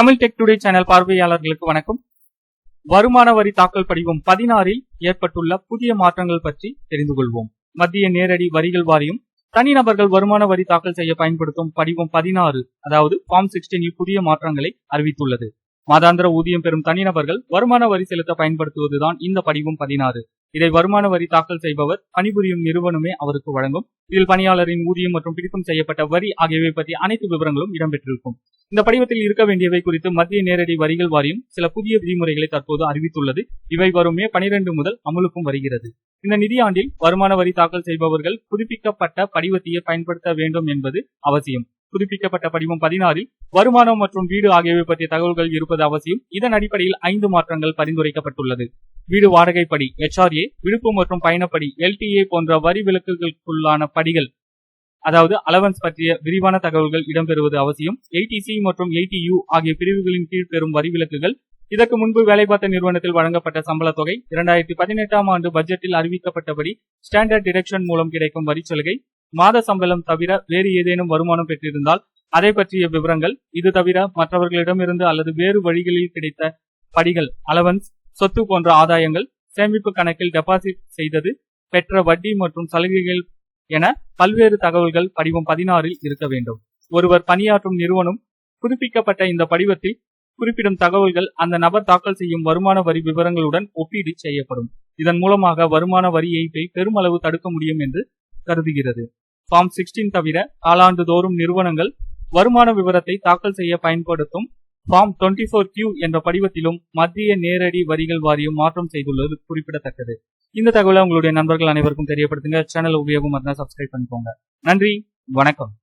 Tamil tech today channel பார்வையாளர்களுக்கு வணக்கம். வருமான வரி தாக்கல் படிவம் பதினாறில் ஏற்பட்டுள்ள புதிய மாற்றங்கள் பற்றி தெரிந்து கொள்வோம். மத்திய நேரடி வரிகள் வாரியம் தனிநபர்கள் வருமான வரி தாக்கல் செய்ய பயன்படுத்தும் படிவம் பதினாறு அதாவது ஃபார்ம் சிக்ஸ்டீனில் புதிய மாற்றங்களை அறிவித்துள்ளது. மாதாந்திர ஊதியம் பெறும் தனிநபர்கள் வருமான வரி செலுத்த பயன்படுத்துவதுதான் இந்த படிவம் பதினாறு. இதை வருமான வரி தாக்கல் செய்பவர் பணிபுரியும் நிறுவனமே அவருக்கு வழங்கும். இதில் பணியாளரின் ஊதியம் மற்றும் பிடித்தம் செய்யப்பட்ட வரி ஆகியவை பற்றி அனைத்து விவரங்களும் இடம்பெற்றிருக்கும். இந்த படிவத்தில் இருக்க வேண்டியவை குறித்து மத்திய நேரடி வரிகள் வாரியம் சில புதிய விதிமுறைகளை தற்போது அறிவித்துள்ளது. இவை வரும் மே பனிரெண்டு முதல் அமலுக்கும் வருகிறது. இந்த நிதியாண்டில் வருமான வரி தாக்கல் செய்பவர்கள் புதுப்பிக்கப்பட்ட படிவத்தையே பயன்படுத்த வேண்டும் என்பது அவசியம். புதுப்பிக்கப்பட்ட படிவம் பதினாறில் வருமானம் மற்றும் வீடு ஆகியவை பற்றிய தகவல்கள் இருப்பது அவசியம். இதன் அடிப்படையில் ஐந்து மாற்றங்கள் பரிந்துரைக்கப்பட்டுள்ளது. வீடு வாடகைப்படி எச்ஆர்ஏ விடுப்பு மற்றும் பயணப்படி எல்டிஏ போன்ற வரி விலக்குகளுக்குள்ளான படிகள் அதாவது அலவன்ஸ் பற்றிய விரிவான தகவல்கள் இடம்பெறுவது அவசியம். 80C மற்றும் 80U ஆகிய பிரிவுகளின் கீழ் பெறும் வரி விலக்குகள் இதற்கு முன்பு வேலை பார்த்த நிறுவனத்தில் வழங்கப்பட்ட சம்பள தொகை இரண்டாயிரத்தி பதினெட்டாம் ஆண்டு பட்ஜெட்டில் அறிவிக்கப்பட்டபடி ஸ்டாண்டர்ட் டிடக்ஷன் மூலம் கிடைக்கும் வரி சலுகை மாத சம்பளம் தவிர வேறு ஏதேனும் வருமானம் பெற்றிருந்தால் அதை பற்றிய விவரங்கள் இது தவிர மற்றவர்களிடமிருந்து அல்லது வேறு வழிகளில் கிடைத்த படிகள் அலவன்ஸ் சொத்து போன்ற ஆதாயங்கள் சேமிப்பு கணக்கில் டெபாசிட் செய்தது பெற்ற வட்டி மற்றும் சலுகைகள் என பல்வேறு தகவல்கள் படிவம் பதினாறில் இருக்க வேண்டும். ஒருவர் பணியாற்றும் நிறுவனம் புதுப்பிக்கப்பட்ட இந்த படிவத்தில் குறிப்பிடும் தகவல்கள் அந்த நபர் தாக்கல் செய்யும் வருமான வரி விவரங்களுடன் ஒப்பீடு செய்யப்படும். இதன் மூலமாக வருமான வரி ஏய்ப்பை பெருமளவு தடுக்க முடியும் என்று கருதுகிறது. ஃபார்ம் சிக்ஸ்டீன் தவிர காலாண்டு தோறும் நிறுவனங்கள் வருமான விவரத்தை தாக்கல் செய்ய பயன்படுத்தும் ஃபார்ம் டுவெண்ட்டி ஃபோர் கியூ என்ற படிவத்திலும் மத்திய நேரடி வரிகள் வாரியம் மாற்றம் செய்துள்ளது குறிப்பிடத்தக்கது. இந்த தகவலை உங்களுடைய நண்பர்கள் அனைவருக்கும் தெரியப்படுத்துங்க. சேனல் உபயோகம் இருந்தால் சப்ஸ்கிரைப் பண்ணிக்கோங்க. நன்றி. வணக்கம்.